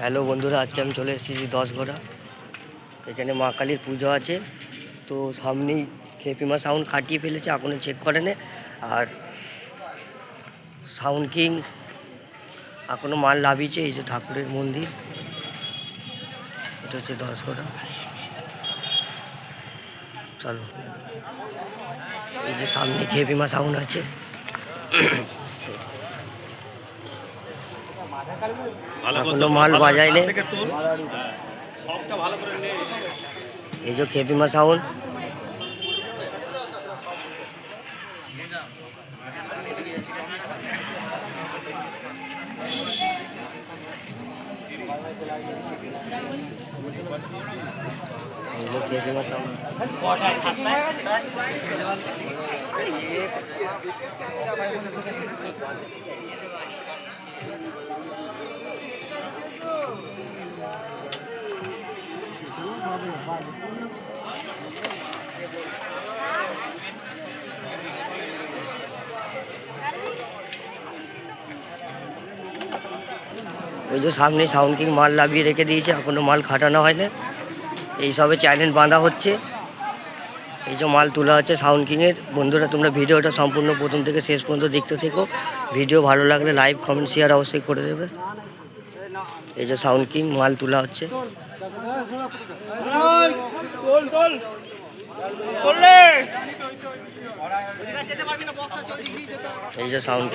Hello বন্ধুরা, আজকে আমি চলে এসেছি দশগড়া এখানে মা কালীর পুজো আছে। তো সামনেই খেপিমা সাউন্ড কাটিয়ে ফেলেছে, এখনও চেক করে নে। আর সাউন্ড কিং এখনও মাল লাভিয়েছে এই যে ঠাকুরের মন্দির। এটা হচ্ছে দশগড়া চলো, এই যে সামনে খেপিমা সাউন্ড আছে। এখনও মাল বাজায়নি এই যে খেপিমা সাউন্ড খেপিমা সাউন্ড ওই যে সামনে সাউন্ড কিং মাল লাভিয়ে রেখে দিয়েছে, এখনও মাল খাটানো হয়নি। এই সবে চ্যালেঞ্জ বাঁধা হচ্ছে। এই যে মাল তোলা হচ্ছে সাউন্ড কিংয়ের বন্ধুরা, তোমরা ভিডিওটা সম্পূর্ণ প্রথম থেকে শেষ পর্যন্ত দেখতে থেকো। ভিডিও ভালো লাগলে লাইভ কমেন্ট শেয়ার অবশ্যই করে দেবে। এই যে সাউন্ড কিং মাল তোলা হচ্ছে। এই যে সাউন্ড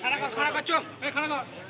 খাড়া কর কিং চাবিটা ছাড়বি চাবিটা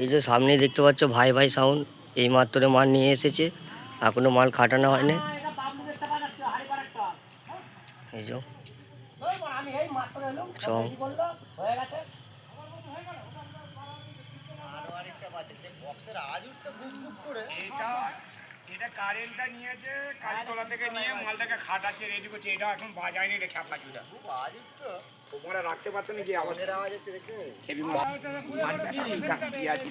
এই যে সামনে দেখতে পাচ্ছ ভাই ভাই সাউন্ড এই মাত্র মাল নিয়ে এসেছে। এখনও মাল খাটানো হয়নি। এই যে। চং এটা কারেন্টটা নিয়েছে কালীতলা থেকে নিয়ে মালটাকে খাটাচ্ছে রেডি করছে। এটা এখন বাজায়নি রে খ্যাপা চুদা তোমরা রাখতে পারছ না যে আওয়াজ হেভি কি আছে।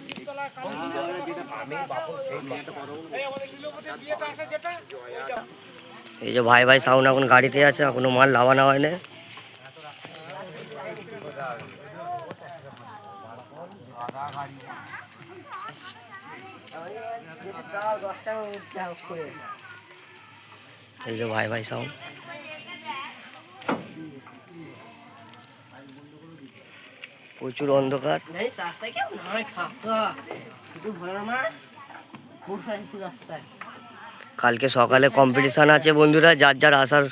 এই যে ভাই ভাই সাউন্ড এখন গাড়িতে আছে এখনও মাল লাগানো হয়নি। এই ভাই ভাই সব প্রচুর অন্ধকার। কালকে সকালে কম্পিটিশান আছে বন্ধুরা যার যার আসার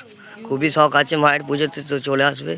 খুবই শখ আছে মায়ের পুজোতে তো চলে আসবে।